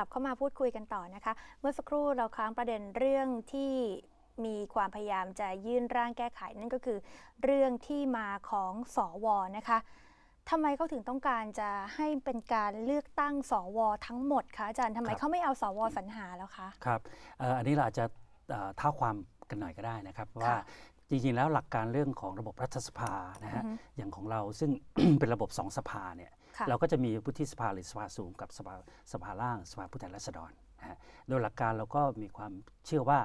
ลับเข้ามาพูดคุยกันต่อนะคะ เมื่อสักครู่เราค้างประเด็นเรื่องที่มีความพยายามจะยื่นร่างแก้ไขนั่นก็คือ เรื่องที่มาของสวนะคะทำไมเขาถึงต้องการจะให้เป็นการเลือกตั้งสวทั้งหมดคะอาจารย์ทำไมครับเขาไม่เอาสวสรรหาแล้วคะครับเอ่ออันนี้เราอาจจะเอ่อเท้าความกันหน่อยก็ได้นะครับว่าจริงๆแล้วหลักการเรื่องของระบบรัฐสภานะฮะอือฮึอย่างของเราซึ่งเป็นระบบสองสภาเนี่ยค่ะ เราก็จะมีวุฒิสภาหรือสภาสูงกับสภาสภาล่างสภาผู้แทนราษฎรนะฮะโดยหลักการเราก็มีความเชื่อว่า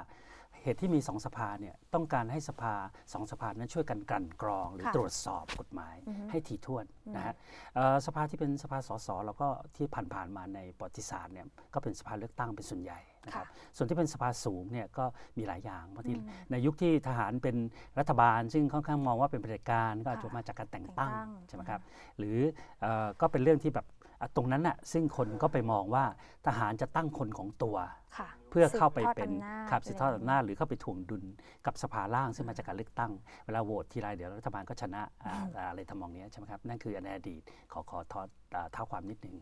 เหตุที่มีสองสภาเนี่ยต้องการให้สภาสองสภานั้นช่วยกันกลั่นกรอง หรือค่ะตรวจสอบกฎหมายอือฮึให้ถี่ถ้วนนะฮะเอ่อสภาที่เป็นสภาสสเราก็ที่ผ่านๆมาในประวัติศาสตร์เนี่ยก็เป็นสภาเลือกตั้งเป็นส่วนใหญ่ นะครับค่ะส่วนที่เป็นสภาสูงเนี่ยก็มีหลายอย่างบางทีอืมในยุคที่ทหารเป็นรัฐบาล ซึ่งค่อนข้างมองว่าเป็นเผด็จการก็อาจจะค่ะมาจากการแต่งตั้งแต่งตั้งใช่ไหมครับหรือเออก็เป็นเรื่องที่แบบอะ ตรงนั้นน่ะซึ่งคนก็ไปมองว่าทหารจะตั้งคนของตัวค่ะเพื่อเข้าไปสืบทอดเป็นอำนาจขับสืบทอดะไรย่งอำนาจหรือเข้าไปถ่วงดุลกับสภาล่างซึ่งมาจากการเลือกตั้ง เวลาโหวตทีไรเดี๋ยวรัฐบาลก็ชนะอ่าอ่าอะไรทำนองเนี้ยใช่ไหมครับ นั่นคือในอดีตขอขอทอดอ่าเท้าความนิดนึง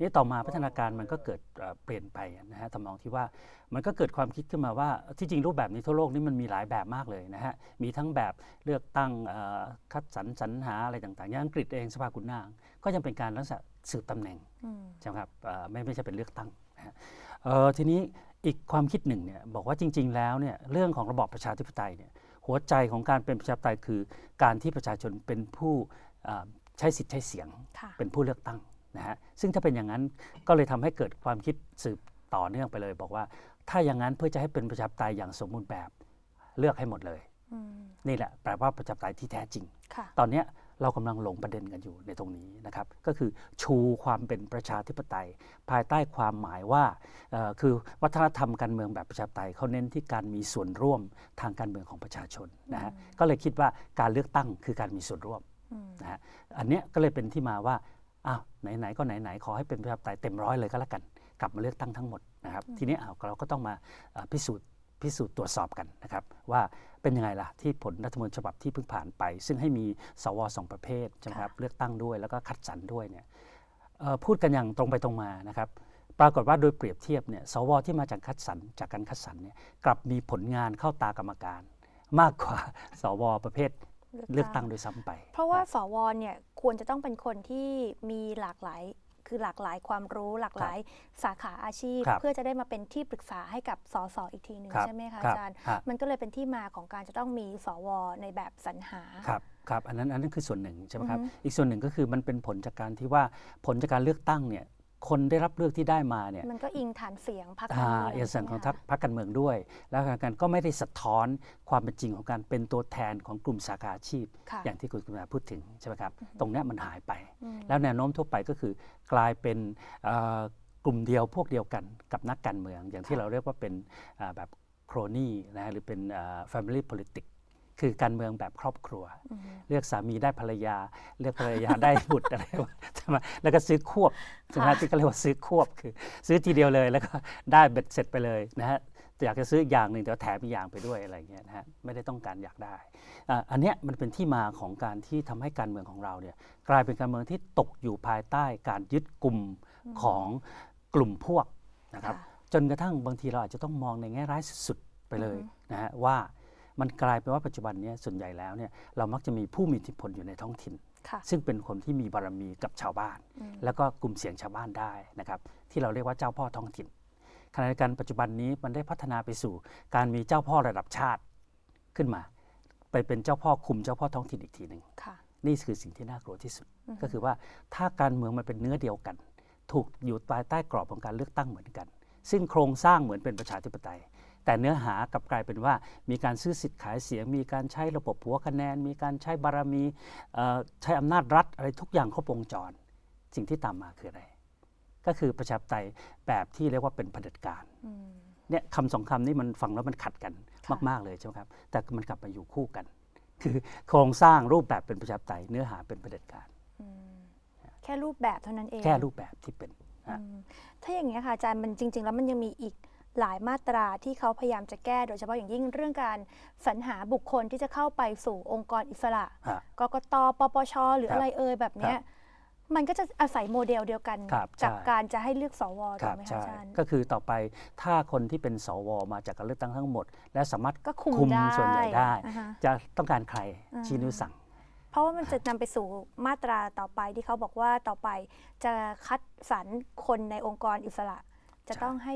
นี่ต่อมาพัฒนาการมันก็เกิดเอ่อเปลี่ยนไปนะฮะทำนองที่ว่ามันก็เกิดความคิดขึ้นมาว่าที่จริงรูปแบบนี้ทั่วโลกนี่มันมีหลายแบบมากเลยนะฮะมีทั้งแบบเลือกตั้งเอ่อคัดสรรสรรหาอะไรต่างๆอย่างอังกฤษเองสภาขุนนาง ก็ยังเป็นการลักษณะ สืบตำแหน่งอืมใช่ไหมครับเอ่อไม่ไม่ใช่เป็นเลือกตั้งนะฮะเอ่อทีนี้อีกความคิดหนึ่งเนี่ยบอกว่าจริง ๆ แล้วเนี่ยเรื่องของระบอบประชาธิปไตยเนี่ยหัวใจของการเป็นประชาธิปไตยคือ การที่ประชาชนเป็นผู้เอ่อใช้สิทธิ์ใช้เสียงค่ะเป็นผู้เลือกตั้งนะฮะซึ่งถ้าเป็นอย่างนั้นก็เลยทำให้เกิดความคิดสืบต่อเนื่องไปเลย บอกว่าถ้าอย่างนั้นเพื่อจะให้เป็นประชาธิปไตยอย่างสมบูรณ์แบบเลือกให้หมดเลยอืมนี่แหละแปลว่าประชาธิปไตยที่แท้จริงค่ะตอนเนี้ย เรากำลังหลงประเด็นกันอยู่ในตรงนี้นะครับ ก็คือชูความเป็นประชาธิปไตย ภายใต้ความหมายว่าเอ่อคือวัฒนธรรมการเมืองแบบประชาธิปไตยเขาเน้นที่การมีส่วนร่วมทางการเมืองของประชาชนนะฮะก็เลยคิดว่าการเลือกตั้งคือการมีส่วนร่วมอืมนะฮะอันเนี้ยก็เลยเป็นที่มาว่าอ้าวไหนๆก็ไหนๆขอให้เป็นประชาธิปไตยเต็มร้อยเลยก็แล้วกันกลับมาเลือกตั้งทั้งหมดนะครับทีนี้อ้าวเราก็ต้องมาเอ่อพิสูจน์ พิสูจน์ตรวจสอบกันนะครับ ว่าเป็นยังไงล่ะที่ผลรัฐธรรมนูญฉบับที่เพิ่งผ่านไป ซึ่งให้มีสวสองประเภทใช่ไหมครับเลือกตั้งด้วยแล้วก็คัดสรรด้วยเนี่ยเอ่อพูดกันอย่างตรงไปตรงมานะครับปรากฏว่าโดยเปรียบเทียบเนี่ยสวที่มาจากคัดสรรจากการคัดสรรเนี่ยกลับมีผลงานเข้าตากรรมการ มากกว่าสวประเภทเลือกตั้งโดวยซ้ำไป เพราะว่าสวเนี่ยควรจะต้องเป็นคนที่มีหลากหลาย คือหลากหลายความรู้หลากหลายสาขาอาชีพครับเพื่อจะได้มาเป็นที่ปรึกษาให้กับสสอีกทีหนึ่งครับใช่ไหมคะครับอาจารย์ฮะมันก็เลยเป็นที่มาของการจะต้องมีสวในแบบสรรหาครับครับอันนั้นอันนั้นคือส่วนหนึ่งใช่ไหมครับอือฮึอีกส่วนหนึ่งก็คือมันเป็นผลจากการที่ว่าผลจากการเลือกตั้งเนี่ย คนได้รับเลือกที่ได้มาเนี่ยมันก็อิงฐานเสียงพรรคการอ่าเมืองเอกสารของใช่ไหมพรรคการเมืองด้วย แล้วการก็ไม่ได้สะท้อนความเป็นจริงของการเป็นตัวแทนของกลุ่มสาขาอาชีพค่ะอย่างที่คุณกุณาพูดถึงใช่ไหมครับตรงเนี้ยมันหายไปอืมแล้วแนวโน้มทั่วไปก็คือกลายเป็นเอ่อกลุ่มเดียวพวกเดียวกันกับนักการเมือง อย่างที่ค่ะเราเรียกว่าเป็นอ่าแบบโครนีนะฮะหรือเป็นอ่า family politics คือการเมืองแบบครอบครัวอืมเลือกสามีได้ภรรยา เลือกภรรยาได้บุตรอะไรใช่ไหมแล้วก็ซื้อควบใช่ไหมค่ะที่เขาเรียกว่าซื้อควบคือ ซื้อทีเดียวเลยแล้วก็ได้เบ็ดเสร็จไปเลยนะฮะอยากจะซื้ออย่างหนึ่งแต่ว่าแถมอีกอย่างไปด้วยอะไรอย่างเงี้ยนะฮะไม่ได้ต้องการอยากได้อะอันเนี้ยมันเป็นที่มาของการที่ทำให้การเมืองของเราเนี่ยกลายเป็นการเมืองที่ตกอยู่ภายใต้การยึดกลุ่มของกลุ่มพวกนะครับค่ะจนกระทั่งบางทีเราอาจจะต้องมองในแง่ร้ายสุดๆไปเลยอือฮึนะฮะว่า มันกลายเป็นว่าปัจจุบันเนี้ส่วนใหญ่แล้วเนี่ยเรามักจะมีผู้มีอิทธิพลอยู่ในท้องถิ่นค่ะซึ่งเป็นคนที่มีบารมีกับชาวบ้านอืมแล้วก็กลุ่มเสียงชาวบ้านได้นะครับที่เราเรียกว่าเจ้าพ่อท้องถิ่นขณะเดียวกันปัจจุบันนี้มันได้พัฒนาไปสู่การมีเจ้าพ่อระดับชาติขึ้นมา ไปเป็นเจ้าพ่อคุมเจ้าพ่อท้องถิ่นอีกทีหนึ่งค่ะนี่คือสิ่งที่น่ากลัวที่สุดอือฮึก็คือว่าถ้าการเมืองมันเป็นเนื้อเดียวกัน ถูกอยู่ภายใต้กรอบของการเลือกตั้งเหมือนกัน ซึ่งโครงสร้างเหมือนเป็นประชาธิปไตย แต่เนื้อหากลับกลายเป็นว่า มีการซื้อสิทธิ์ขายเสียง มีการใช้ระบบหัวคะแนน มีการใช้บารมีเอ่อใช้อำนาจรัฐอะไรทุกอย่างครบวงจร สิ่งที่ตามมาคืออะไร ก็คือประชาธิปไตยแบบที่เรียกว่าเป็นเผด็จการอืมเนี่ยคำสองคำนี้มันฟังแล้วมันขัดกันค่ะมาก ๆ เลยใช่ไหมครับ แต่มันกลับมาอยู่คู่กัน คือโครงสร้างรูปแบบเป็นประชาธิปไตยเนื้อหาเป็นเผด็จการอืมแค่รูปแบบเท่านั้นเอง แค่รูปแบบที่เป็นอืมถ้าอย่างนี้ยค่ะอาจารย์มันจริง ๆ แล้วมันยังมีอีก หลายมาตราที่เขาพยายามจะแก้ โดยเฉพาะอย่างยิ่งเรื่องการสรรหาบุคคลที่จะเข้าไปสู่องค์กรอิสระ ฮะกกต ปปช หรือครับอะไรเอ่ยแบบเนี้ยมันก็จะอาศัยโมเดลเดียวกันครับจากใช่ การจะให้เลือกสวคถูรักบไหมคะใช่อาจารย์ ก็คือต่อไปถ้าคนที่เป็นสวมาจากการเลือกตั้งทั้งหมด และสามารถก็คุมคุมได้ส่วนใหญ่ได้ อ่าฮะ จะต้องการใครอ่า ชี้นิ้วสั่ง เพราะว่ามันจะนำไปสู่มาตราต่อไปที่เขาบอกว่าต่อไปจะคัดสรรคนในองค์กรอิสระ จะใช่ ต้องให้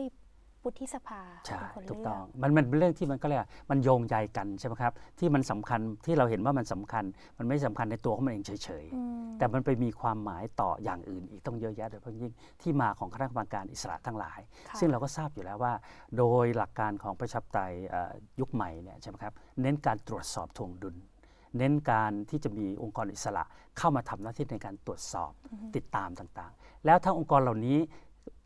วุฒิสภาใช่เป็นคนถูกเลืต้อองกมันมันเป็นเรื่องที่มันก็เลยกว่ามันโยงใยกันใช่ไหมครับที่มันสำคัญที่เราเห็นว่ามันสำคัญ มันไม่สำคัญในตัวของมันเองเฉยอืมๆ แต่มันไปมีความหมายต่ออย่างอื่นอีกต้องเยอะแยะโดยเฉพาะยิ่งที่มาของคณะกรรมการอิสระทั้งหลาย ค่ะซึ่งเราก็ทราบอยู่แล้วว่า โดยหลักการของประชาธิปไตยเอ่อยุคใหม่เนี่ยใช่ไหมครับเน้นการตรวจสอบทวงดุล เน้นการที่จะมีองค์กรอิสระเข้ามาทำหน้าที่ในการตรวจสอบติดตามต่างๆ แล้วถ้าองค์กรเหล่านี้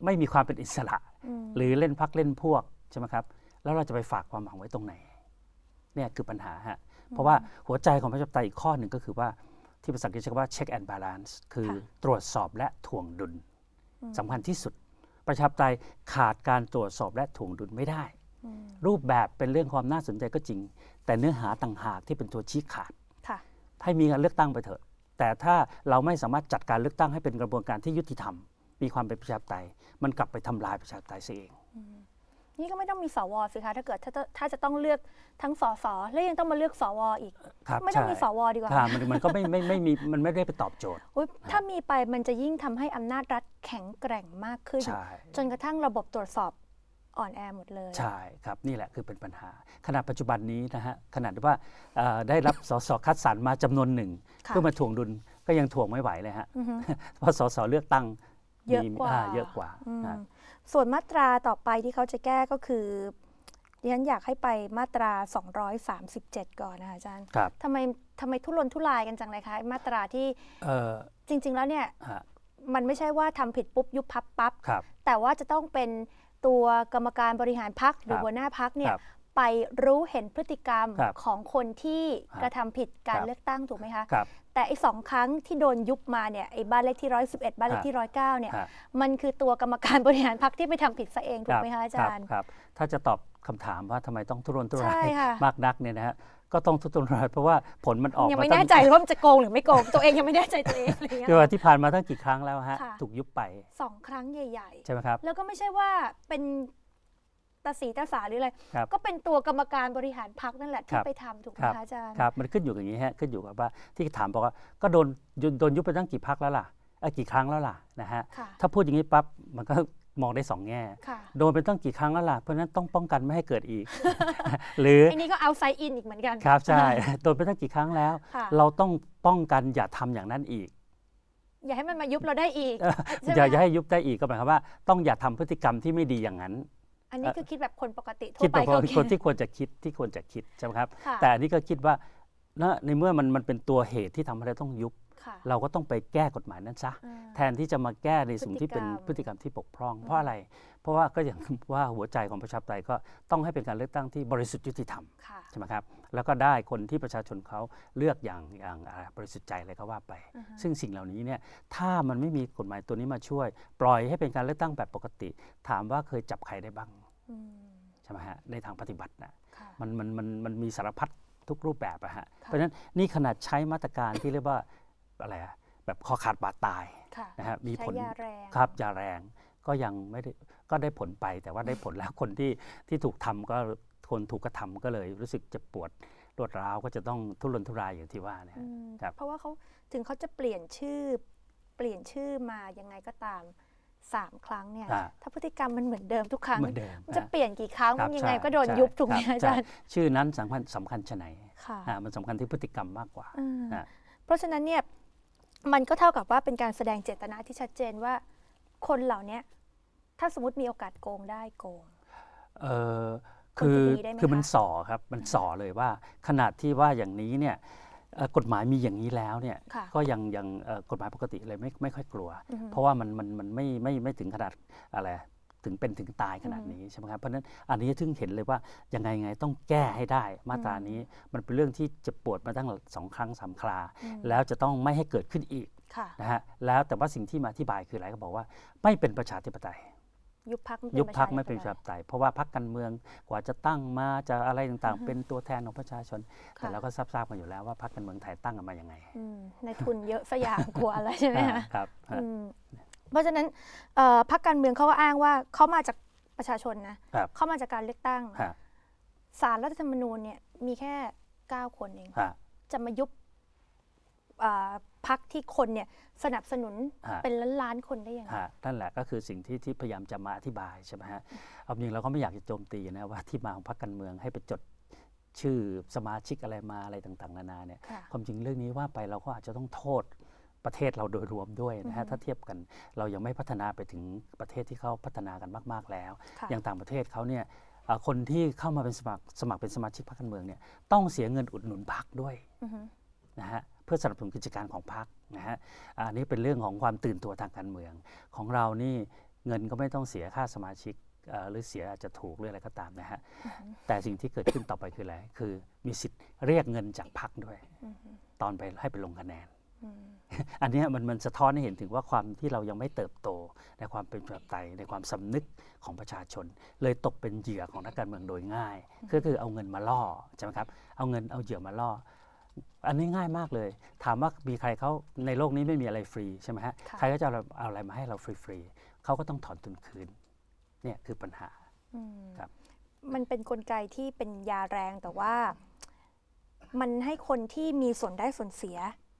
ไม่มีความเป็นอิสระอืม หรือเล่นพักเล่นพวกใช่ไหมครับแล้วเราจะไปฝากความหวังไว้ตรงไหนเนี่ยคือปัญหาฮะเพราะว่าหัวใจของประชาธิปไตยอีกข้อหนึ่งก็คือว่าที่ภาษาอังกฤษใช้คำว่า check and balance คือค่ะตรวจสอบและถ่วงดุลอืมสำคัญที่สุด ประชาธิปไตยขาดการตรวจสอบและถ่วงดุลไม่ได้อืมรูปแบบเป็นเรื่องความน่าสนใจก็จริง แต่เนื้อหาต่างหากที่เป็นตัวชี้ขาดค่ะให้มีการเลือกตั้งไปเถอะ แต่ถ้าเราไม่สามารถจัดการเลือกตั้งให้เป็นกระบวนการที่ยุติธรรม มีความเป็นประชาธิปไตย มันกลับไปทำลายประชาธิปไตยเสียเองนี่ก็ไม่ต้องมีสวสิคะถ้าเกิดถ้าจะถ้าจะต้องเลือกทั้งสสแล้วยังต้องมาเลือกสวอีกครับไม่ต้องใช่มีสวดีกว่าครับมันมันก็ไม่ไม่ไม่มีมันไม่ได้ไปตอบโจทย์อุ๊ยถ้ามีไปมันจะยิ่งทำให้อำนาจรัฐแข็งแกร่งมากขึ้นใช่จนกระทั่งระบบตรวจสอบอ่อนแอหมดเลย ใช่ครับนี่แหละคือเป็นปัญหา ขณะปัจจุบันนี้นะฮะขนาดที่ว่าเอ่อได้รับสสคัดสรรมาจำนวนหนึ่งค่ะเพื่อมาถ่วงดุลก็ยังถ่วงไม่ไหวเลยฮะอือฮึเพราะสสเลือกตั้ง เยอะมีกว่าอ่เยอะกว่าอืมนะส่วนมาตราต่อไปที่เขาจะแก้ก็คือดิฉันอยากให้ไปมาตรา 237 ก่อนนะคะอาจารย์ครับทำไมทำไมทุรนทุรายกันจังเลยคะไอ้มาตราที่เอ่อจริง ๆ แล้วเนี่ยฮะมันไม่ใช่ว่าทำผิดปุ๊บยุบพับปั๊บครับแต่ว่าจะต้องเป็นตัวกรรมการบริหารพักหรือครับหัวหน้าพักเนี่ยครับ ไปรู้เห็นพฤติกรรมครับของคนที่ครับกระทำผิดการครับเลือกตั้งถูกไหมคะ ครับแต่ไอ้สองครั้งที่โดนยุบมาเนี่ยไอ้บ้านเลขที่111บ้านเลขที่109เนี่ยฮะ มันคือตัวกรรมการบริหารพักที่ไปทำผิดซะเองถูกไหมคะอาจารย์ครับครับ ถ้าจะตอบคำถามว่าทำไมต้องทุรนทุราใช่ยค่ะ มากนักเนี่ยนะฮะ ก็ต้องทุรนทุรายเพราะว่าผลมันออกยังมาไม่ตั้แน่ใจว่ามันจะโกงหรือไม่โกง ตัวเองยังไม่แน่ใจตัวเองอะไรอย่างเงี้ย คือว่าที่ผ่านมาตั้งกี่ครั้งแล้วฮะ ค่ะ ถูกยุบไป สองครั้งใหญ่ ใช่ไหมครับ ๆ แล้วก็ไม่ใช่ว่าเป็น ตาสีตาสาหรืออะไร ครับก็เป็นตัวกรรมการบริหารพักนั่นแหละคที่รับ ไปทำถูกไหมครับคะอาจารย์ครับมันขึ้นอยู่อย่างนี้ฮะขึ้นอยู่กับว่าที่ถามบอกว่าก็โดนโดนยุบไปตั้งกี่พักแล้วล่ะเอ้ยกี่ครั้งแล้วล่ะนะฮะค่ะถ้าพูดอย่างนี้ปั๊บมันก็มองได้สองแง่ ค่ะโดนไปตั้งกี่ครั้งแล้วล่ะเพราะฉะนั้นต้องป้องกันไม่ให้เกิดอีก หรือไอ้นี่ก็เอาไซอินอีกเหมือนกันครับใช่โดนไปตั้งกี่ครั้งแล้ว ค่ะเราต้องป้องกันอย่าทำอย่างนั้นอีก อย่าให้มันมายุบเราได้อีกใช่ไหมอย่าอย่าคะให้ยุบได้อีกก็หมายความว่าต้องอย่าทำพฤติกรรมที่ไม่ดีอย่างนั้น อันนี้คือคิดแบบคนปกติทั่คิวดไปแบบเขาคนคนที่ควรจะคิดที่ควรจะคิดใช่ไหมครับค่ะแต่อันนี้ก็คิดว่านะในเมื่อมันมันเป็นตัวเหตุที่ทำให้เราต้องยุบค่ะ เราก็ต้องไปแก้กฎหมายนั้นซะอ่าแทนที่จะมาแก้ในสิ่งที่เป็นพพฤฤติติกกรรรรมมที่บกพร่อง เพราะอะไร เพราะว่าก็อย่างว่าหัวใจของประชาธิปไตยก็ต้องให้เป็นการเลือกตั้งที่บริสุทธิ์ยุติธรรมค่ะใช่ไหมครับแล้วก็ได้คนที่ประชาชนเขาเลือกอย่างอย่างอ่าบริสุทธิ์ใจเลยก็ว่าไปอือฮะซึ่งสิ่งเหล่านี้เนี่ยถ้ามันไม่มีกฎหมายตัวนี้มาช่วย ปล่อยให้เป็นการเลือกตั้งแบบปกติ ถามว่าเคยจับใครได้บ้างอืมใช่ไหมฮะในทางปฏิบัตินะค่ะมันมันมันมันมีสารพัดทุกรูปแบบอะฮะค่ะเพราะฉะนั้นนี่ขนาดใช้มาตรการที่เรียกว่า อะไรอะแบบคอขาดบาดตายค่ะนะฮะมีใช้ผลยาแรงครับยาแรงก็ยังไม่ได้ก็ได้ผลไปแต่ว่าได้ผลแล้วคนที่ที่ถูกทำก็คนถูกกระทำก็เลยรู้สึกเจ็บปวดรวดร้าวก็จะต้องทุรนทุรายอย่างที่ว่านะอืฮะมครับเพราะว่าเขาถึงเขาจะเปลี่ยนชื่อ เปลี่ยนชื่อมายังไงก็ตามสามครั้งเนี่ยอ่าถ้าพฤติกรรมมันเหมือนเดิมทุกครั้งเหมือนเดิมมันจะฮะเปลี่ยนกี่ครั้งครับยังไงใช่ก็โดนใช่ยุบถูกไหมครับอาจารย์ใช่ชื่อนั้นสำคัญสำคัญชะไหนค่ะอ่ามันสำคัญที่พฤติกรรมมากกว่าอืมอ่าเพราะฉะนั้นเนี่ย มันก็เท่ากับว่าเป็นการแสดงเจตนาที่ชัดเจนว่า คนเหล่าเนี้ยถ้าสมมติมีโอกาสโกงได้โกงเออคนคือจะดีได้ไหมคือมันคะส่อครับมันส่อเลยว่า ขนาดที่ว่าอย่างนี้เนี่ยเอ่อกฎหมายมีอย่างนี้แล้วเนี่ยค่ะก็ยังยังเอ่อกฎหมายปกติเลยไม่ไม่ค่อยกลัวอือฮึเพราะว่ามันมันมันไม่ไม่ไม่ถึงขนาดอะไร ถึงเป็นถึงตายขนาดอือฮึนี้ใช่ไหมครับเพราะฉะนั้นอันนี้ถึงเห็นเลยว่ายังไงไงต้องแก้ให้ได้ มาตรานี้มันเป็นเรื่องที่เจ็บปวดมาตั้งสองครั้งสามคราอืมแล้วจะต้องไม่ให้เกิดขึ้นอีกค่ะนะฮะแล้วแต่ว่าสิ่งที่มาอธิบายคืออะไรก็บอกว่า ไม่เป็นประชาธิปไตยยุบพักยุบพักไม่เป็นประชาธิปไตยเพราะว่าพักการเมืองกว่าจะตั้งมาจะอะไรต่างๆ เป็นตัวแทนของประชาชน แต่เราก็ทราบๆกันอยู่แล้วว่าพักการเมืองไทยตั้งกันมายังไงในทุนเยอะสยามกลัวอะไรใช่ไหมคะครับฮะอืม เพราะฉะนั้นเอ่อพรรคการเมืองเขาก็อ้างว่าเขามาจากประชาชนนะครับเขามาจากการเลือกตั้งฮะสารรัฐธรรมนูญเนี่ยมีแค่ 9 คนเองฮะจะมายุบอ่าพรรคที่คนเนี่ยสนับสนุนฮะเป็นล้านล้านๆคนได้ยังไงฮะนั่นแหละก็คือสิ่งที่ที่พยายามจะมาอธิบายใช่ไหมฮะเอาจริงเราก็ไม่อยากจะโจมตีนะว่าที่มาของพรรคการเมืองให้ไปจดชื่อสมาชิกอะไรมาอะไรต่างๆ นานาเนี่ยค่ะความจริงเรื่องนี้ว่าไปเราก็อาจจะต้องโทษ ประเทศเราโดยรวมด้วยนะฮะอือฮึถ้าเทียบกันเรายังไม่พัฒนาไปถึงประเทศที่เขาพัฒนากันมาก ๆแล้วค่ะอย่างต่างประเทศเขาเนี่ยเอ่อคนที่เข้ามาเป็นสมัครสมัครเป็นสมาชิกพรรคการเมืองเนี่ยต้องเสียเงินอุดหนุนพรรคด้วยอือฮึนะฮะเพื่อสนับสนุนกิจการของพรรคนะฮะอะอันนี้เป็นเรื่องของความตื่นตัวทางการเมือง ของเรานี่เงินก็ไม่ต้องเสียค่าสมาชิกเอ่อหรือเสียอาจจะถูกหรืออะไรก็ตามนะฮะแต่สิ่งที่เกิดขึ้นต่อไปคืออะไรคือมีสิทธิ์เรียกเงินจากพรรคด้วยอือฮึตอนไปให้ไปลงคะแนน อืมอันเนี้ยมันมันสะท้อนให้เห็นถึงว่าความที่เรายังไม่เติบโตในความเป็นประชาธิปไตยในความสำนึกของประชาชน เลยตกเป็นเหยื่อของนักการเมืองโดยง่าย ก็คือเอาเงินมาล่อใช่ไหมครับเอาเงินเอาเหยื่อมาล่อ อันนี้ง่ายมากเลย ถามว่ามีใครเขาในโลกนี้ไม่มีอะไรฟรีใช่ไหมฮะค่ะใครก็จะเอาเอาอะไรมาให้เราฟรีๆเขาก็ต้องถอนทุนคืนเนี่ยคือปัญหาอืมครับมันเป็นกลไกที่เป็นยาแรงแต่ว่า มันให้คนที่มีส่วนได้ส่วนเสีย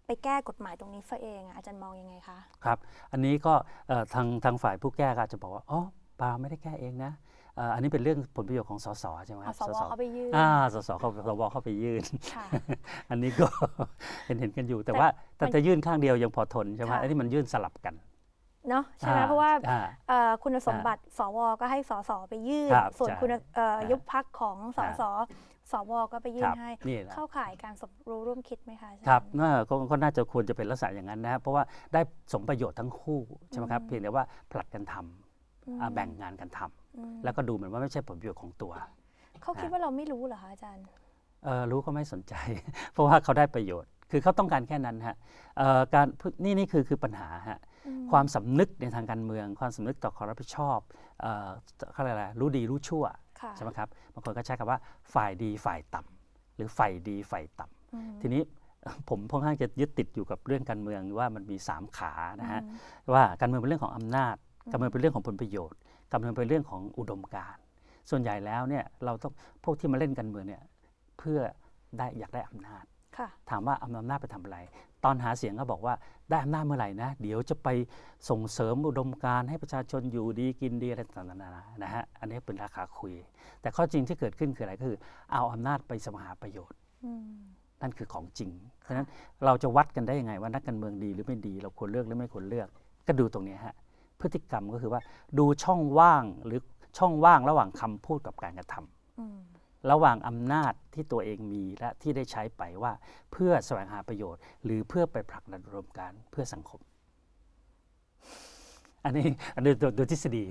ไปแก้กฎหมายตรงนี้ซะเองอะอาจารย์มองยังไงคะครับ อันนี้ก็เอ่อทางทางฝ่ายผู้แก้ก็อาจจะบอกว่าอ๋อเปล่าไม่ได้แก้เองนะเอ่ออันนี้เป็นเรื่องผลประโยชน์ของสสใช่ไหมคเอารับสวเขาไปยื่นอ่าสสเขาสวเข้าไปยื่นค่ะอันนี้ก็เห็นเห็นกันอยู่ แต่แต่ว่าแต่มันจะยื่นข้างเดียวยังพอทนใช่ไหมค่ะอันนี้มันยื่นสลับกันเนาะใช่ไหมอ่เพราะว่าอ่เอ่อคุณสมบัติสวก็ให้สสไปยื่นครับส่วนใช่คุณเอ่ออ่ายุยุบพักของสอ่าส สวก็ไปยื่คนรับให้นี่แหละเข้าข่ายการสมรู้ร่วมคิดไหมคะอาจาย์ครับน่าก็ก็น่าจะควรจะเป็นลักษณะอย่างนั้นนะครับเพราะว่าได้สมประโยชน์ทั้งคู่ใช่ไหมครับอืมเพียงแต่ว่าผลัดกันทำอืมอ่าแบ่งงานกันทำอืมแล้วก็ดูเหมือนว่าไม่ใช่ผลประโยชน์ของตัว เขาคิดว่าเราไม่รู้เหรอคะอาจารย์เออรู้ก็ไม่สนใจ เพราะว่าเขาได้ประโยชน์ คือเขาต้องการแค่นั้นฮะเอ่อการนี่นี่คือคือปัญหาฮะอืมความสำนึกในทางการเมือง ความสำนึกต่อความรับผิดชอบเอ่อเขาเรียกอะไรรู้ดีรู้ชั่วค่ะ ใช่ไหมครับบางคนก็ใช้คำว่าฝ่ายดีฝ่ายต่ำหรือฝ่ายดีฝ่ายต่ำอืมทีนี้ผมค่อนข้างจะยึดติดอยู่กับเรื่องการเมืองว่ามันมี 3 ขานะฮะอืมว่าการเมืองเป็นเรื่องของอำนาจอืมการเมืองเป็นเรื่องของผลประโยชน์ การเมืองเป็นเรื่องของอุดมการณ์ส่วนใหญ่แล้วเนี่ยเราต้องพวกที่มาเล่นการเมืองเนี่ยเพื่อได้อยากได้อำนาจค่ะ ถามว่าเอาอำนาจไปทำอะไร ตอนหาเสียงก็บอกว่าได้อำนาจเมื่อไหร่นะเดี๋ยวจะไปส่งเสริมอุดมการณ์ให้ประชาชนอยู่ดีกินดีอะไรต่างๆนานานะฮะอันนี้เป็นราคาคุย แต่ข้อจริงที่เกิดขึ้นคืออะไรก็คือ เอาอำนาจไปสมหาประโยชน์อืมนั่นคือของจริงเพราะฉะนั้นเราจะวัดกันได้ยังไงว่านักการเมืองดีหรือไม่ดี เราควรเลือกหรือไม่ควรเลือก ก็ดูตรงเนี้ยฮะพฤติกรรมก็คือว่าดูช่องว่างหรือช่องว่างระหว่างคำพูดกับการกระทำอืม ระหว่างอำนาจที่ตัวเองมีและที่ได้ใช้ไปว่าเพื่อแสวงหาประโยชน์ หรือเพื่อไปผลักดันอุดมการณ์เพื่อสังคม อันนี้อันนี้โดยโดยทฤษฎี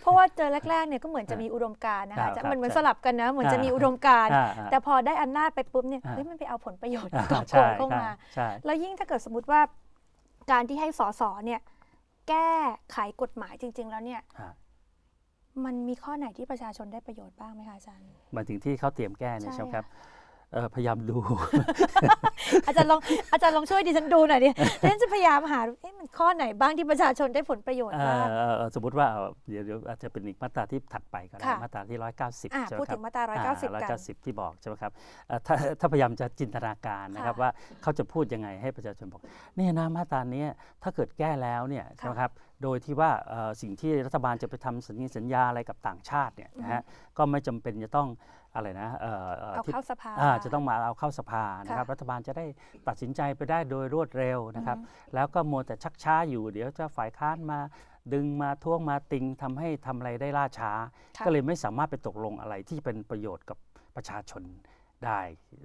เพราะว่าเจอแรกๆเนี่ยก็เหมือนจะอ่ามีมีอุดมการณ์นะครัคะบจะครับมันเหมือนใช่สลับกันนะเหมือนจะอ่ามีมีอุดมการณ์อ่าอ่าแต่พอได้อำนาจไปปุ๊บเนี่ยอ่าเฮ้ยมันไปเอาผลประโยชน์อ่ากับโกใช่งเข้ามาใช่แล้วยิ่งถ้าเกิดสมมติว่าการที่ให้สสเนี่ยแก้ไขกฎหมายจริง ๆ แล้วเนี่ยฮะ มันมีข้อไหนที่ประชาชนได้ประโยชน์บ้างไหมคะอาจารย์หมายถึงที่เขาเตรียมแก้เนี่ยใช่ใช่ไหมครับเอ่อพยายามดู อาจารย์ลองอาจารย์ลองช่วยดิฉันดูหน่อยดิดิฉันจะพยายามหาเอ๊ะมันข้อไหนบ้างที่ประชาชนได้ผลประโยชน์เอ่บ้างอเอ่อเอ่อสมมติว่าเอาเดี๋ยวเดี๋ยวอาจจะเป็นอีกมาตราที่ถัดไปก็ได้ค่ะมาตราที่190อะใช่ไหมพูดครัถึบงมาตรา190ร้อยกันเก้าสิบที่บอกใช่ไหมครับเอ่อถ้าถ้าพยายามจะจินตนาการนะครับค่ะว่าเขาจะพูดยังไงให้ประชาชนบอกเนี่ยนะมาตราเนี้ยถ้าเกิดแก้แล้วเนี่ยใช่ไหมครับ โดยที่ว่าเอ่อสิ่งที่รัฐบาลจะไปทำสัญญาสัญญาอะไรกับต่างชาติเนี่ยนะฮะก็ไม่จำเป็นจะต้องอะไรนะเอ่อเอ่อเอาที่เข้าสภาอ่าจะต้องมาเอาเข้าสภานะครับค่ะรัฐบาลจะได้ตัดสินใจไปได้โดยรวดเร็วนะครับอือฮึแล้วก็มัวแต่ชักช้าอยู่เดี๋ยวจะฝ่ายค้านมาดึงมาท้วงมาติงทำให้ทำอะไรได้ล่าช้าค่ะก็เลยไม่สามารถไปตกลงอะไรที่เป็นประโยชน์กับประชาชนได้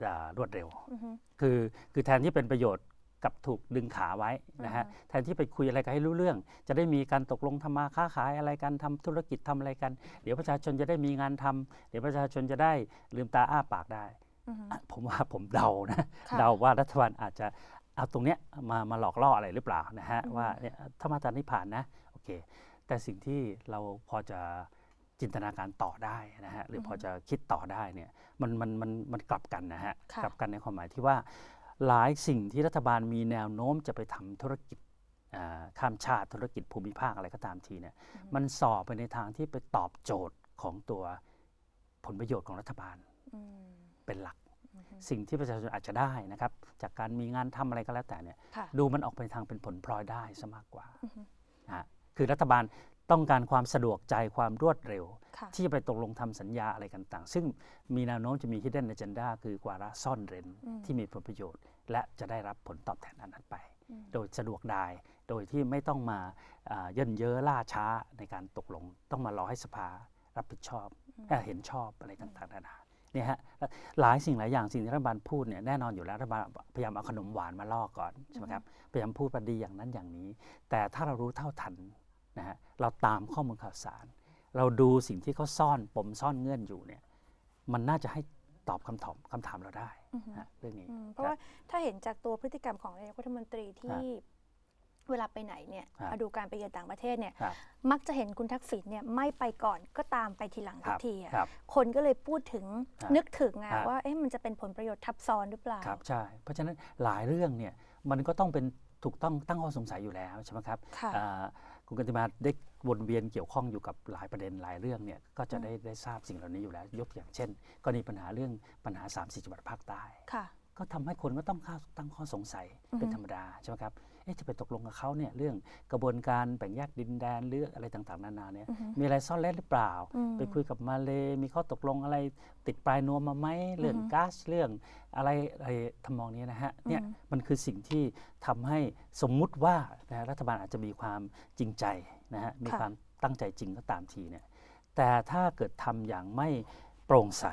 อ่ารวดเร็วอือฮึคือคือแทนที่เป็นประโยชน์ กับถูกดึงขาไว้นะฮะอือฮึแทนที่ไปคุยอะไรกันให้รู้เรื่อง จะได้มีการตกลงทำมาค้าขายอะไรกันทำธุรกิจทำอะไรกัน เดี๋ยวประชาชนจะได้มีงานทำเดี๋ยวประชาชนจะได้ลืมตาอ้าปากได้อือฮึอะผมว่าผมเดานะค่ะเดาว่ารัฐบาลอาจจะเอาตรงเนี้ยมามาหลอกล่ออะไรหรือเปล่านะฮะอืมว่าเนี่ยถ้ามาตรานี้ผ่านนะโอเค แต่สิ่งที่เราพอจะจินตนาการต่อได้นะฮะหรือพอจะคิดต่อได้เนี่ยมันมันมันมันกลับกันนะฮะค่ะกลับกันในความหมายที่ว่า หลายสิ่งที่รัฐบาลมีแนวโน้มจะไปทำธุรกิจอ่าข้ามชาติธุรกิจภูมิภาคอะไรก็ตามทีเนี่ยมันสอบไปในทางที่ไปตอบโจทย์ของตัวผลประโยชน์ของรัฐบาลอืมเป็นหลัก สิ่งที่ประชาชนอาจจะได้นะครับ จากการมีงานทำอะไรก็แล้วแต่เนี่ยค่ะดูมันออกไปทางเป็นผลพลอยได้ซะมากกว่าอือฮึนะฮะคือรัฐบาล ต้องการความสะดวกใจความรวดเร็วค่ะที่จะไปตกลงทำสัญญาอะไรกันต่าง ซึ่งมีแนวโน้มจะมี hidden agenda คือกวาระซ่อนเร้นอืมที่มีผลประโยชน์ และจะได้รับผลตอบแทนอันนั้นไปอืมโดยสะดวกได้โดยที่ไม่ต้องมาอ่าเยินเย้อล่าช้าในการตกลง ต้องมารอให้สภารับผิดชอบเอ่อเห็นชอบอะไรต่างๆนานาเนี่ยฮะหลายสิ่งหลายอย่างสิ่งที่รัฐบาลพูดเนี่ยแน่นอนอยู่แล้วรัฐบาลพยายามเอาขนมหวานมาล่อก่อนใช่ไหมครับพยายามพูดประดีอย่างนั้นอย่างนี้ แต่ถ้าเรารู้เท่าทัน นะฮะเราตามข้อมูลข่าวสาร เราดูสิ่งที่เขาซ่อนปมซ่อนเงื่อนอยู่เนี่ยมันน่าจะให้ตอบคำถามคำถามเราได้อือฮึนะฮะเรื่องนี้อืมเพราะว่าถ้าเห็นจากตัวพฤติกรรมของนายกรัฐมนตรีที่เวลาไปไหนเนี่ยครับมาดูการไปเยือนต่างประเทศเนี่ยครับมักจะเห็นคุณทักษิณเนี่ยไม่ไปก่อนก็ตามไปทีหลังคทุรักบทีอะครับคนก็เลยพูดถึงครับนึกถึงอะครับว่าเอ๊ะมันจะเป็นผลประโยชน์ทับซ้อนหรือเปล่าครับใช่เพราะฉะนั้นหลายเรื่องเนี่ยมันก็ต้องเป็นถูกต้องตั้งข้อสงสัยอยู่แล้วใช่ไหมครับ ค่ะอ่าคุณกันติมาได้วนเวียนเกี่ยวข้องอยู่กับหลายประเด็นหลายเรื่องเนี่ยก็จะได้ได้ทราบสิ่งเหล่านี้อยู่แล้ว ยกตัวอย่างเช่นกรณีปัญหาเรื่องปัญหา3 4จังหวัดภาคใต้ค่ะก็ทำให้คนก็ต้องข้าตั้งข้อสงสัยอือฮึเป็นธรรมดาใช่ไหมครับเอ๊ะ จะไปตกลงกับเขาเนี่ยเรื่องกระบวนการแบ่งแยกดินแดนหรืออะไรต่างๆ นานาเนี่ยอือฮึมีอะไรซ่อนเร้นหรือเปล่าอืมไปคุยกับมาเลมีข้อตกลงอะไรติดปลายนวมมาไหมเรื่องอือฮึก๊าซเรื่องอะไรอะไรทำนองนี้นะฮะเนี่ยอือฮึมันคือสิ่งที่ทำให้สมมุติว่านะรัฐบาลอาจจะมีความจริงใจนะฮะมีความตั้งใจจริงก็ตามทีเนี่ยแต่ถ้าเกิดทำอย่างไม่โปร่งใส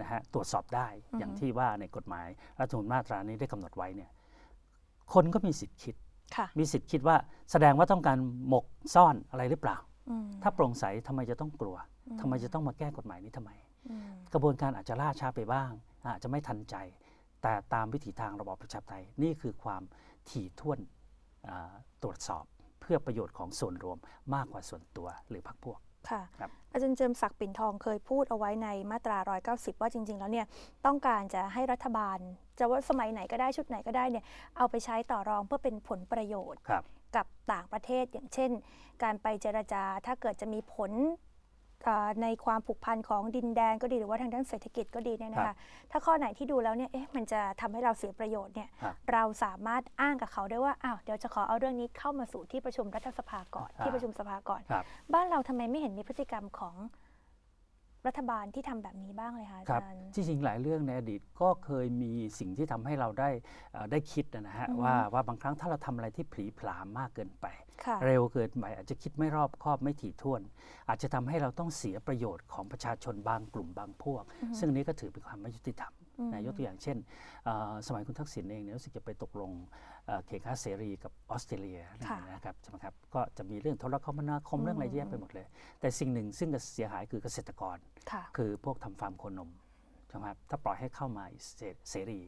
นะฮะตรวจสอบได้อือฮึอย่างที่ว่าในกฎหมายรัฐธรรมนูญมาตรานี้ได้กำหนดไว้เนี่ย คนก็มีสิทธิ์คิดค่ะมีสิทธิ์คิดว่าแสดงว่าต้องการหมกซ่อนอะไรหรือเปล่าอืมถ้าโปร่งใสทำไมจะต้องกลัวอืมทำไมจะต้องมาแก้กฎหมายนี้ทำไมอืมกระบวนการอาจจะล่าช้าไปบ้าง อาจจะไม่ทันใจ แต่ตามวิถีทางระบอบประชาธิปไตยนี่คือความถี่ถ้วนอ่าตรวจสอบเพื่อประโยชน์ของส่วนรวมมากกว่าส่วนตัวหรือพรรคพวก ค่ะ ครับ อาจารย์เจิมศักดิ์ปิ่นทองเคยพูดเอาไว้ในมาตรา 190 ว่าจริง ๆ แล้วเนี่ยต้องการจะให้รัฐบาล จะว่าสมัยไหนก็ได้ชุดไหนก็ได้เนี่ยเอาไปใช้ต่อรองเพื่อเป็นผลประโยชน์ ครับ กับต่างประเทศอย่างเช่น การไปเจรจาถ้าเกิดจะมีผลเอ่อ ในความผูกพันของดินแดนก็ดีหรือว่าทางด้านเศรษฐกิจก็ดีเนี่ยนะครัคะบถ้าข้อไหนที่ดูแล้วเนี่ยเอ๊ะมันจะทำให้เราเสียประโยชน์เนี่ยครับเราสามารถอ้างกับเขาได้ว่าอ้าวเดี๋ยวจะขอเอาเรื่องนี้เข้ามาสู่ที่ประชุมรัฐสภาก่อนครับที่ประชุมสภาก่อนครับบ้านเราทำไมไม่เห็นมีพฤติกรรมของ รัฐบาลที่ทำแบบนี้บ้างเลยคะอาครับจารย์ที่จริงหลายเรื่องในอดีตก็เคยมีสิ่งที่ทำให้เราได้เอ่อได้คิดนะฮะอือฮึว่าว่าบางครั้งถ้าเราทำอะไรที่ผลีผลามมากเกินไปค่ะเร็วเกินไปอาจจะคิดไม่รอบคอบไม่ถี่ถ้วน อาจจะทำให้เราต้องเสียประโยชน์ของประชาชนบางกลุ่มบางพวกอือฮึซึ่งนี้ก็ถือเป็นความไม่ยุติธรรมอืม นะยกตัวอย่างเช่นเอ่อสมัยคุณทักษิณเองเนี่ยรู้สึกจะไปตกลงเอ่อเขตค้าเสรีกับออสเตรเลียค่ะนะครับใช่ไหมครับก็จะมีเรื่องโทรคมนาคมเรื่องอะไรเยอะแยะไปหมดเลย แต่สิ่งหนึ่งซึ่งจะเสียหายคือเกษตรกรค่ะคือพวกทำฟาร์มโคนมใช่ไหมครับถ้าปล่อยให้เข้ามาเสเสรี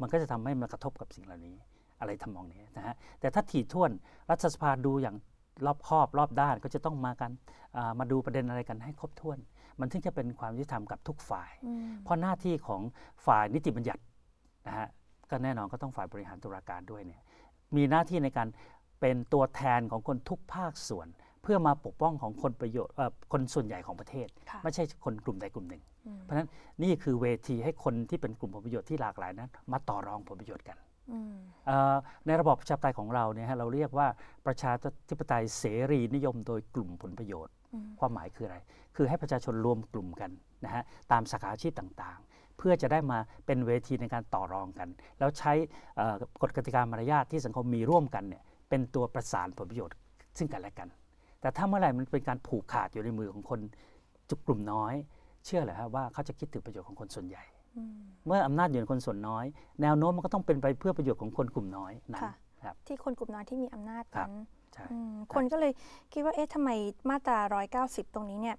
มันก็จะทำให้มันกระทบกับสิ่งเหล่านี้อะไรทำนองนี้นะฮะแต่ถ้าถี่ถ้วนรัฐสภาดูอย่างรอบคอบรอบด้านก็จะต้องมากันอ่ามาดูประเด็นอะไรกันให้ครบถ้วน มันถึงจะเป็นความยุติธรรมกับทุกฝ่ายอืมเพราะหน้าที่ของฝ่ายนิติบัญญัตินะฮะก็แน่นอนก็ต้องฝ่ายบริหารตุลาการด้วยเนี่ยมีหน้าที่ในการเป็นตัวแทนของคนทุกภาคส่วน เพื่อมาปกป้องของคนประโยชน์เอ่อคนส่วนใหญ่ของประเทศค่ะไม่ใช่คนกลุ่มใดกลุ่มหนึ่งอืมเพราะฉะนั้นนี่คือเวทีให้คนที่เป็นกลุ่มผลประโยชน์ที่หลากหลายนั้น มาต่อรองผลประโยชน์กันอืมเอ่อ ในระบอบประชาธิปไตยของเราเนี่ยฮะเราเรียกว่าประชาธิปไตยเสรีนิยมโดยกลุ่มผลประโยชน์อืมความหมายคืออะไร คือให้ประชาชนรวมกลุ่มกันนะฮะตามสาขาอาชีพต่างๆ เพื่อจะได้มาเป็นเวทีในการต่อรองกัน แล้วใช้เอ่อกฎกติกามารยาทที่สังคมมีร่วมกันเนี่ยเป็นตัวประสานผลประโยชน์ซึ่งกันและกัน แต่ถ้าเมื่อไหร่มันเป็นการผูกขาดอยู่ในมือของคนจุกกลุ่มน้อย เชื่อเหรอฮะว่าเขาจะคิดถึงประโยชน์ของคนส่วนใหญ่อืม เมื่ออำนาจอยู่ในคนส่วนน้อย แนวโน้มมันก็ต้องเป็นไปเพื่อประโยชน์ของคนกลุ่มน้อยนั้นค่ะครับที่คนกลุ่มน้อยที่มีอำนาจครับนั้นใช่อืมคนก็เลยคิดว่าเอ๊ะทำไมมาตรา 190 ตรงนี้เนี่ย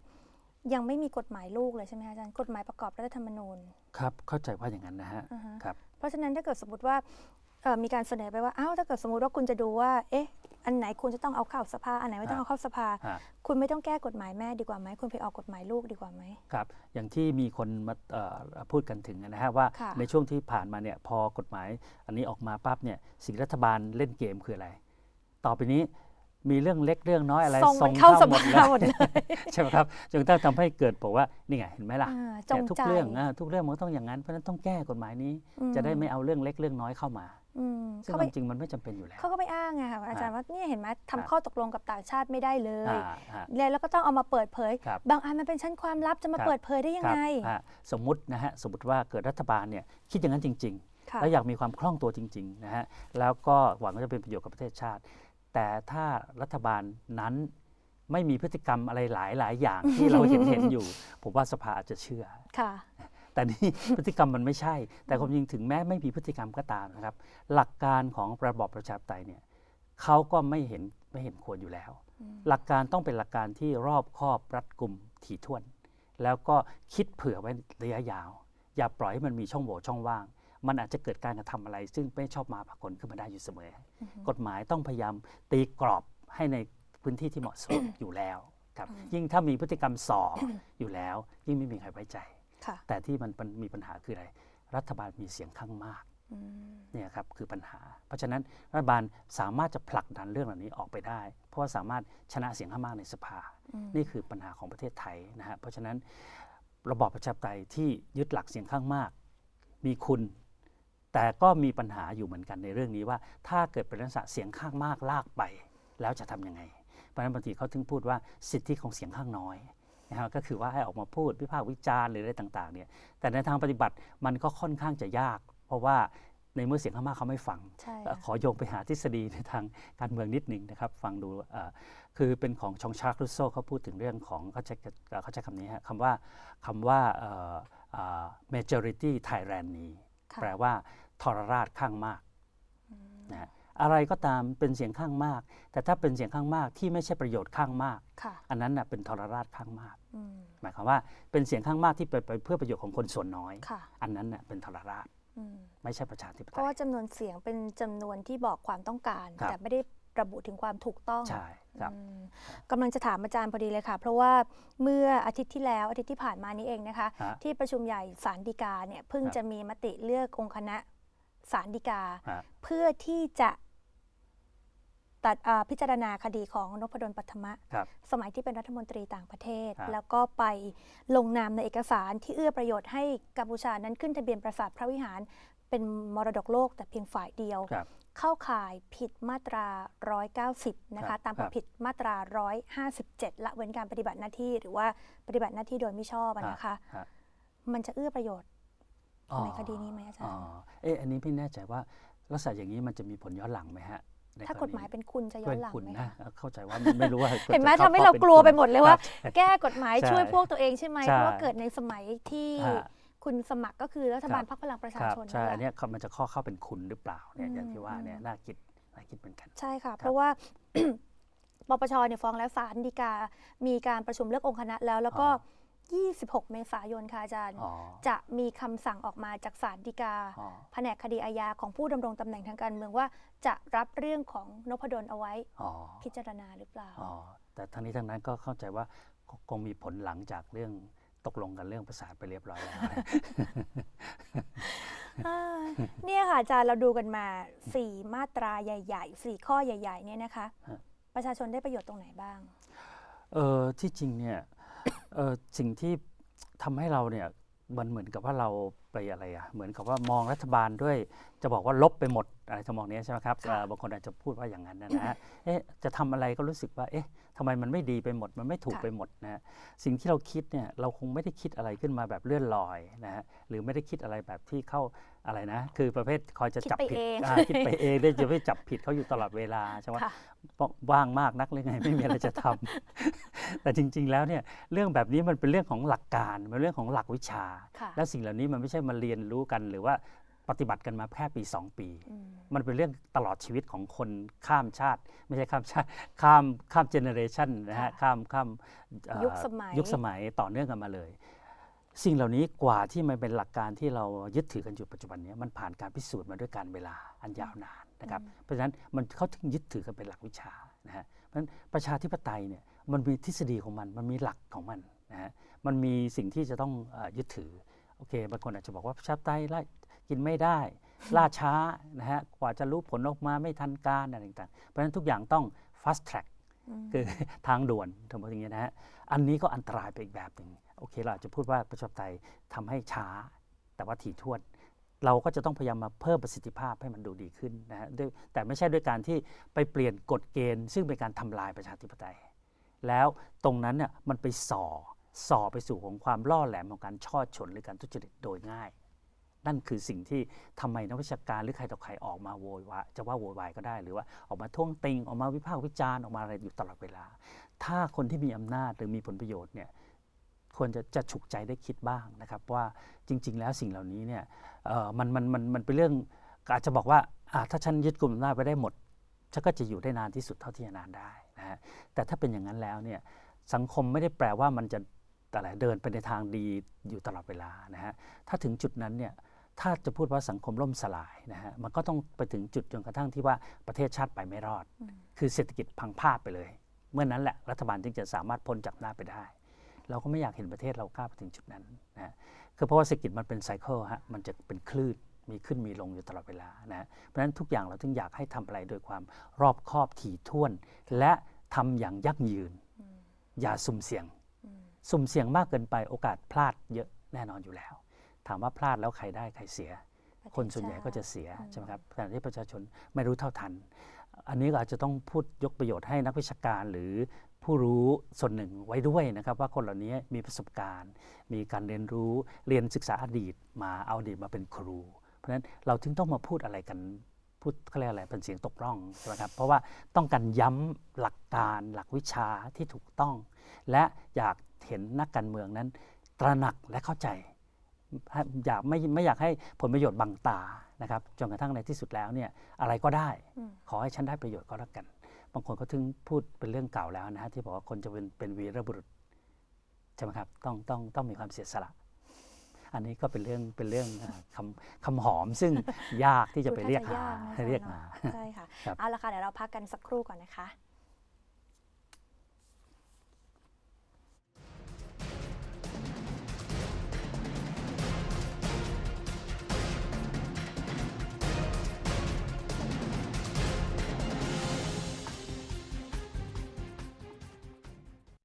ยังไม่มีกฎหมายลูกเลยใช่ไหมคะอาจารย์กฎหมายประกอบรัฐธรรมนูญครับเข้าใจว่าอย่างนั้นนะฮะอ่าฮะครับเพราะฉะนั้นถ้าเกิดสมมติว่าเอ่อมีการเสนอไปว่าอ้าวถ้าเกิดสมมติว่าคุณจะดูว่าเอ๊ะ อันไหนควรจะต้องเอาเข้าสภา อันไหนไม่ต้องฮะเอาเข้าสภา ฮะ คุณไม่ต้องแก้กฎหมายแม่ดีกว่าไหมคุณไปออกกฎหมายลูกดีกว่าไหม ครับอย่างที่มีคนมาเอ่อพูดกันถึงนะฮะว่าค่ะ ในช่วงที่ผ่านมาเนี่ยพอกฎหมายอันนี้ออกมาปั๊บเนี่ยสิ่งที่รัฐบาลเล่นเกมคืออะไร ต่อไปนี้มีเรื่องเล็กเรื่องน้อยอะไรส่งมันเข้าสหมภาดเลยหมดเลย ใช่ไหมครับจนกระทั่งทำให้เกิดบอกว่านี่ไงเห็นไหมล่ะอ่าจเนี่ยงทุกใจเรื่องอ่าทุกเรื่องมันก็ต้องอย่างนั้นเพราะฉะนั้นต้องแก้กฎหมายนี้ จะได้ไม่เอาเรื่องเล็กเรื่องน้อยเข้ามาอืม ซึ่งเขาคไปวามจริงมันไม่จำเป็นอยู่แล้วเขาก็ไปอ้างไงค่ะอาจารย์ว่าเนี่ยเห็นไหมอ่าทำข้อตกลงกับต่างชาติไม่ได้เลยอ่าฮะแล้วก็ต้องเอามาเปิดเผยครับบางอันมันเป็นชั้นความลับจะมาครับเปิดเผยได้ยังครับไงอ่าสมมุตินะฮะสมมติว่าเกิดรัฐบาลเนี่ยคิดอย่างนั้นจริงๆค่ะแล้วอยากมีความคล่องตัวจริง ๆ นะฮะแล้วก็หวังว่าจะเป็นประโยชน์กับประเทศชาติ แต่ถ้ารัฐบาลนั้นไม่มีพฤติกรรมอะไรหลายหลายๆอย่างที่เราเห็นเห็นอยู่ ผมว่าสภาอาจจะเชื่อค่ะ แต่นี่พฤติกรรมมันไม่ใช่ แต่ความจริงถึงแม้ไม่มีพฤติกรรมก็ตามนะครับ หลักการของระบอบประชาธิปไตยเนี่ยเขาก็ไม่เห็นไม่เห็นควรอยู่แล้วอืมหลักการต้องเป็นหลักการที่รอบคอบรัดกุมถี่ถ้วน แล้วก็คิดเผื่อไว้ระยะยาว อย่าปล่อยให้มันมีช่องโหว่ช่องว่าง มันอาจจะเกิดการกระทำอะไร ซึ่งไม่ชอบมาพากลขึ้นมาได้อยู่เสมอ กฎหมายต้องพยายามตีกรอบให้ในพื้นที่ที่เหมาะสมอยู่แล้วครับยิ่งถ้ามีพฤติกรรมสอบอยู่แล้ว ยิ่งไม่มีใครไว้ใจค่ะ แต่ที่มันมันมีปัญหาคืออะไร รัฐบาลมีเสียงข้างมากอืมเนี่ยครับคือปัญหา เพราะฉะนั้นรัฐบาลสามารถจะผลักดันเรื่องเหล่านี้ออกไปได้ เพราะว่าสามารถชนะเสียงข้างมากในสภาอืมนี่คือปัญหาของประเทศไทยนะฮะเพราะฉะนั้นระบอบประชาธิปไตยที่ยึดหลักเสียงข้างมาก มีคุณ แต่ก็มีปัญหาอยู่เหมือนกันในเรื่องนี้ว่า ถ้าเกิดเป็นลักษณะเสียงข้างมากลากไป แล้วจะทำยังไงเพราะฉะนั้นบางทีเขาถึงพูดว่าสิทธิของเสียงข้างน้อย นะฮะก็คือว่าให้ออกมาพูดวิพากษ์วิจารณ์หรืออะไรต่างๆเนี่ยแต่ในทางปฏิบัติมันก็ค่อนข้างจะยาก เพราะว่าในเมื่อเสียงข้างมากเขาไม่ฟังใช่เอ่อค่ะขอโยงไปหาทฤษฎีในทางการเมืองนิดหนึ่งนะครับ ฟังดูเอ่อคือเป็นของชองชาร์กรุสโซเขาพูดถึงเรื่องของเขาใช้เอ่อเขาใช้คำนี้ฮะคำว่าคำว่าเอ่อเอ่อ majority tyranny ค่ะแปลว่าทรราชข้างมากนะฮะ อะไรก็ตามเป็นเสียงข้างมาก แต่ถ้าเป็นเสียงข้างมากที่ไม่ใช่ประโยชน์ข้างมากค่ะอันนั้นน่ะเป็นทรราชข้างมากอืมหมายความว่าเป็นเสียงข้างมากที่ไปไปเพื่อประโยชน์ของคนส่วนน้อยค่ะอันนั้นน่ะเป็นทรราชอืมไม่ใช่ประชาธิปเพไตราะยว่าจำนวนเสียงเป็นจำนวนที่บอกความต้องการครับแต่ไม่ได้ระบุถึงความถูกต้องใช่ครับอืมกำลังจะถามอาจารย์พอดีเลยค่ะ เพราะว่าเมื่ออาทิตย์ที่แล้วอาทิตย์ที่ผ่านมานี้เองนะคะฮะที่ประชุมใหญ่ศาลฎีกาเนี่ยเพิ่งครับจะมีมติเลือกองค์คณะศาลฎีกาฮะเพื่อที่จะ ตัดอ่าพิจารณาคดีของนพดลปัทมะครับสมัยที่เป็นรัฐมนตรีต่างประเทศครับแล้วก็ไปลงนามในเอกสารที่เอื้อประโยชน์ให้กัมพูชานั้นขึ้นทะเบียนปราสาทพระวิหาร เป็นมรดกโลกแต่เพียงฝ่ายเดียวครับเข้าข่ายผิดมาตรา 190 นะครัคะบตามความครับผิดมาตรา 157 ละเว้นการปฏิบัติหน้าที่หรือว่าปฏิบัติหน้าที่โดยไม่ชอบอะนะคะฮะมันจะเอื้อประโยชน์อ๋อในคดีนี้ไหมอาจารย์อ๋อเอ๊ะอันนี้พี่แน่ใจว่าลักษณะอย่างนี้มันจะมีผลย้อนหลังไหมฮะใน ถ้ากฎหมายเป็นคุณจะย้อเป็นนหลังคุณไหมนะคะเข้าใจว่าไม่รู้ว่าเห็นไหมจะทำให้ข้เราป็นกลัวคุณไปหมดเลยว่าครับแก้กฎหมายใช่ช่วยพวกตัวเองใช่ไหมใช่เพราะว่าเกิดในสมัยที่ฮะคุณสมัครก็คือรัฐบาลครับพรรคพลังประชาครับชนใช่นั่นแหละอันเนี้ยเขามันจะข้อเข้าเป็นคุณหรือเปล่าเนี่ยอืมอย่างที่ว่าเนี่ยอืมน่าคิดน่าคิดเหมือนกันใช่ค่ะ เพราะว่าปปชเนี่ยฟ้องแล้วศาลฎีกา มีการประชุมเลือกองค์คณะแล้วแล้วก็ 26 เมษายนค่ะอาจารย์อ๋อจะมีคำสั่งออกมาจากศาลฎีกาอ๋อแผนกคดีอาญาของผู้ดำรงตำแหน่งทางการเมืองว่า จะรับเรื่องของนพดลเอาไว้อ๋อพิจารณาหรือเปล่าอ๋อแต่ทั้งนี้ทั้งนั้นก็เข้าใจว่าคคงมีผลหลังจากเรื่องตกลงกันเรื่องประสานไปเรียบร้อยแล้วอ่าเนี่ยค่ะอาจารย์เราดูกันมา4มาตราใหญ่ๆ4ข้อใหญ่ ๆ เนี่ยนะคะฮะประชาชนได้ประโยชน์ตรงไหนบ้าง เออที่จริงเนี่ย เออสิ่งที่ทำให้เราเนี่ยมันเหมือนกับว่าเราไปอะไรอะเหมือนกับว่ามองรัฐบาลด้วย จะบอกว่าลบไปหมดอะไรทำนองนี้ใช่ไหมครับบางคนอาจจะพูดว่าอย่างนั้นนะนะฮะเอ๊ะจะทำอะไรก็รู้สึกว่าเอ๊ะ ทำไมมันไม่ดีไปหมด มันไม่ถูกค่ะไปหมดนะฮะสิ่งที่เราคิดเนี่ยเราคงไม่ได้คิดอะไรขึ้นมาแบบเลื่อนลอยนะฮะหรือไม่ได้คิดอะไรแบบที่เข้าอะไรนะ คือประเภทคอยจะคิดจับไปผิดเองอ่าคิดไปเองได้จะไม่จับผิดเขาอยู่ตลอดเวลาใช่ไหมค่ะว่างมากนักหรือไงไม่มีอะไรจะทำแต่จริง ๆ แล้วเนี่ยเรื่องแบบนี้มันเป็นเรื่องของหลักการมันเป็นเรื่องของหลักวิชาค่ะและสิ่งเหล่านี้มันไม่ใช่มาเรียนรู้กันหรือว่า ปฏิบัติกันมาแค่ปี 2 ปีอืมมันเป็นเรื่องตลอดชีวิตของคนข้ามชาติ ไม่ใช่ข้ามชาติข้ามข้ามเจเนอเรชันนะฮะค่ะข้ามข้ามเอ่อยุคสมัยยุคสมัยต่อเนื่องกันมาเลย สิ่งเหล่านี้กว่าที่มันเป็นหลักการที่เรายึดถือกันอยู่ปัจจุบันเนี้มันผ่านการพิสูจน์มาด้วยการเวลาอันยาวนานนะครับเพราะฉะนั้นมันเขาถึงยึดถือกันเป็นหลักวิชานะฮะเพราะฉะนั้นประชาธิปไตยเนี่ยมันมีทฤษฎีของมันมันมีหลักของมันนะฮะมันมีสิ่งที่จะต้องเออยึดถือโอเคบางคนอาจจะบอกว่าประชาธิปไตยไล่ กินไม่ได้ ล่าช้านะฮะกว่าจะรู้ผลออกมาไม่ทันการอะไรต่างๆ เพราะฉะนั้นทุกอย่างต้อง fast track อืมคือทางด่วนสมมติอย่างนี้ยนะฮะอันนี้ก็อันตรายไปอีกแบบหนึ่งโอเคเราอาจจะพูดว่าประชาธิปไตยทำให้ช้า แต่ว่าถี่ถ้วนเราก็จะต้องพยายามมาเพิ่มประสิทธิภาพให้มันดูดีขึ้นนะฮะด้วยแต่ไม่ใช่ด้วยการที่ไปเปลี่ยนกฎเกณฑ์ ซึ่งเป็นการทำลายประชาธิปไตย แล้วตรงนั้นเนี่ยมันไปส่อส่อไปสู่ของความล่อแหลมของการช่อฉนหรือการทุจริตโดยง่าย นั่นคือสิ่งที่ทำไมนักวิชาการหรือใครต่อใครออกมาโวยวายจะว่าโวยวายก็ได้หรือว่าออกมาท่วงติงออกมาวิพากษ์วิจารณ์ออกมาอะไรอยู่ตลอดเวลา ถ้าคนที่มีอำนาจหรือมีผลประโยชน์เนี่ยควรจะจะฉุกใจได้คิดบ้างนะครับ ว่าจริง ๆ แล้วสิ่งเหล่านี้เนี่ยเอ่อมันมันมันมันเป็นเรื่องอาจจะบอกว่าอะถ้าฉันยึดกลุ่มอำนาจไปได้หมดฉันก็จะอยู่ได้นานที่สุดเท่าที่จะนานได้นะฮะแต่ถ้าเป็นอย่างนั้นแล้วเนี่ยสังคมไม่ได้แปลว่ามันจะอะไรเดินไปในทางดีอยู่ตลอดเวลานะฮะถ้าถึงจุดนั้นเนี่ย ถ้าจะพูดว่าสังคมล่มสลายนะฮะมันก็ต้องไปถึงจุดจนกระทั่งที่ว่าประเทศชาติไปไม่รอด คือเศรษฐกิจพังภาพไปเลย เมื่อนั้นแหละรัฐบาลจึงจะสามารถพ้นจากหน้าจไปได้ เราก็ไม่อยากเห็นประเทศเราก้าวไปถึงจุดนั้นนะฮะคือเพราะว่าเศรษฐกิจมันเป็นไซเคิลฮะมันจะเป็นคลื่นมีขึ้นมีลงอยู่ตลอดเวลานะฮะเพราะฉะนั้นทุกอย่างเราถึงอยากให้ทำอะไรโดยความรอบคอบถี่ถ้วน และทำอย่างยั่งยืน อย่าสุ่มเสี่ยง สุ่มเสี่ยงมากเกินไปโอกาสพลาดเยอะแน่นอนอยู่แล้ว ถามว่าพลาดแล้วใครได้ใครเสีย คนส่วนใหญ่ก็จะเสียใช่ไหมครับแต่ที่ประชาชนไม่รู้เท่าทัน อันนี้ก็อาจจะต้องพูดยกประโยชน์ให้นักวิชาการหรือผู้รู้ส่วนหนึ่งไว้ด้วยนะครับว่าคนเหล่านี้มีประสบการณ์ มีการเรียนรู้เรียนศึกษาอดีตมาเอาอดีตมาเป็นครู เพราะฉะนั้นเราถึงต้องมาพูดอะไรกันพูดเขาเรียกอะไรเป็นเสียงตกร่องใช่ไหมครับเพราะว่าต้องการย้ำหลักการหลักวิชาที่ถูกต้อง และอยากเห็นนักการเมืองนั้น ตระหนักและเข้าใจ อยากไม่ไม่อยากให้ผลประโยชน์บังตานะครับจนกระทั่งในที่สุดแล้วเนี่ยอะไรก็ได้อืมขอให้ฉันได้ประโยชน์ก็แล้วกัน บางคนก็ถึงพูดเป็นเรื่องเก่าแล้วนะฮะที่บอกว่าคนจะเป็นเป็นวีรบุรุษใช่ไหมครับต้องต้องต้องมีความเสียสละอันนี้ก็เป็นเรื่องเป็นเรื่องอ่าคำคำหอมซึ่งยากที่จะไปเรียกหาพูดน่จะยกนะเรียกหาใช่ค่ะครับเอาละค่ะเดี๋ยวเราพักกันสักครู่ก่อนนะคะ